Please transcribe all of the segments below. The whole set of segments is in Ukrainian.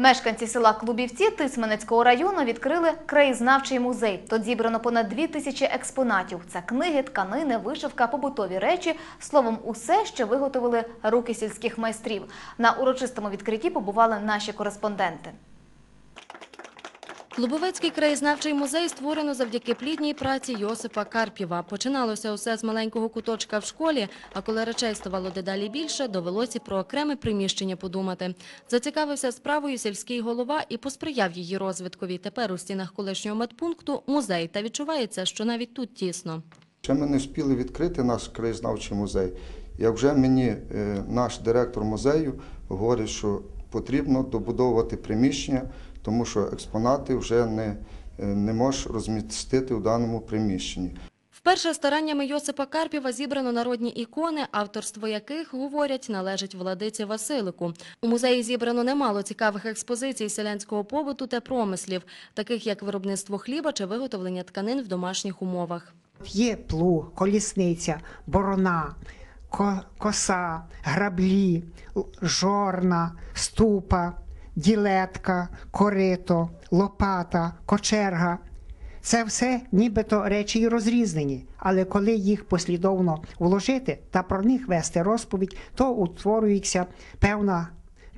Мешканці села Клубівці Тисменецького району відкрили краєзнавчий музей. Тут зібрано понад дві тисячі експонатів. Це книги, тканини, вишивка, побутові речі. Словом, усе, що виготовили руки сільських майстрів. На урочистому відкритті побували наші кореспонденти. Лубовецький краєзнавчий музей створено завдяки плідній праці Йосипа Карпєва. Починалося усе з маленького куточка в школі, а коли речей ставало дедалі більше, довелося про окреме приміщення подумати. Зацікавився справою сільський голова і посприяв її розвиткові. Тепер у стінах колишнього медпункту музей, та відчувається, що навіть тут тісно. Ще ми не встигли відкрити наш краєзнавчий музей. Як вже мені е, наш директор музею говорить, що потрібно добудовувати приміщення, тому що експонати вже не, е, не можеш розмістити в даному приміщенні. Вперше стараннями Йосипа Карпєва зібрано народні ікони, авторство яких, говорять, належить владиці Василику. У музеї зібрано немало цікавих експозицій селянського побуту та промислів, таких як виробництво хліба чи виготовлення тканин в домашніх умовах. Є плуг, колісниця, борона, ко- коса, граблі, жорна, ступа, ділетка, корито, лопата, кочерга. Це все нібито речі і розрізнені, але коли їх послідовно вложити та про них вести розповідь, то утворюється певна,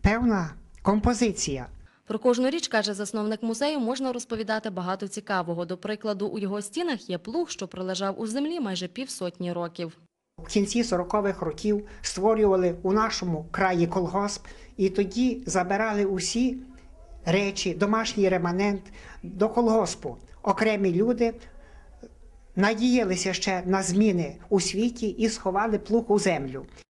певна композиція. Про кожну річ, каже засновник музею, можна розповідати багато цікавого. До прикладу, у його стінах є плуг, що пролежав у землі майже півсотні років. В кінці 40-х років створювали у нашому краї колгосп, і тоді забирали усі речі, домашній реманент до колгоспу. Окремі люди надіялися ще на зміни у світі і сховали плуг у землю.